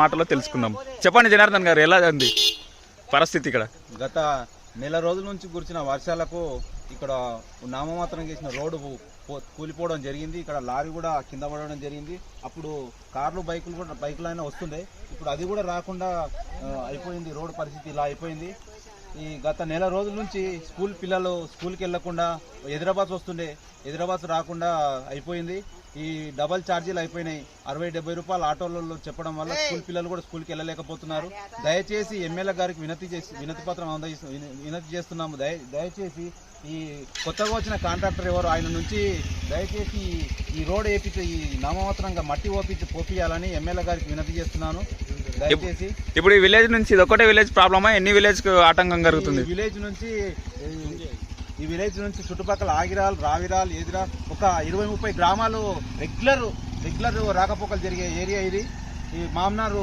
మాటలో తెలుసుకుందాం. చెప్పండి జనార్దన్ గారు ఎలా ఉంది పరిస్థితి ఇక్కడ? గత నెల రోజుల నుంచి కురిసిన వర్షాలకు ఇక్కడ నామమాత్రం చేసిన రోడ్డు కూలిపోవడం జరిగింది. ఇక్కడ లారీ కూడా కింద పడడం జరిగింది. అప్పుడు కార్లు బైకులు కూడా బైకులు అయినా వస్తుండే. ఇప్పుడు అది కూడా రాకుండా అయిపోయింది రోడ్డు పరిస్థితి ఇలా అయిపోయింది. ఈ గత నెల రోజుల నుంచి స్కూల్ పిల్లలు స్కూల్కి వెళ్ళకుండా హైదరాబాద్ వస్తుండే. హైదరాబాద్ రాకుండా అయిపోయింది. ఈ డబల్ ఛార్జీలు అయిపోయినాయి. అరవై డెబ్బై రూపాయలు ఆటోలలో చెప్పడం వల్ల స్కూల్ పిల్లలు కూడా స్కూల్కి వెళ్ళలేకపోతున్నారు. దయచేసి ఎమ్మెల్యే గారికి వినతి చేసి వినతి పత్రం అందజేస్తు వినతి చేస్తున్నాము. దయ దయచేసి ఈ కొత్తగా వచ్చిన కాంట్రాక్టర్ ఎవరు ఆయన నుంచి దయచేసి ఈ- రోడ్ వేపించి ఈ నామమాత్రంగా మట్టి ఓపించి పోపియాలని ఎమ్మెల్యే గారికి వినతి చేస్తున్నాను. దయచేసి ఇప్పుడు ఈ విలేజ్ నుంచి ఇది ఒకటే విలేజ్ ప్రాబ్లమా? ఎన్ని విలేజ్కు ఆటంకం కలుగుతుంది? విలేజ్ నుంచి ఈ- విలేజ్ నుంచి చుట్టుపక్కల ఆగిరాలు రావిరాలు ఎదిరా ఒక ఇరవై ముప్పై గ్రామాలు రెగ్యులర్ రెగ్యులర్ రాకపోకలు జరిగే ఏరియా ఇది. ఈ మామనారు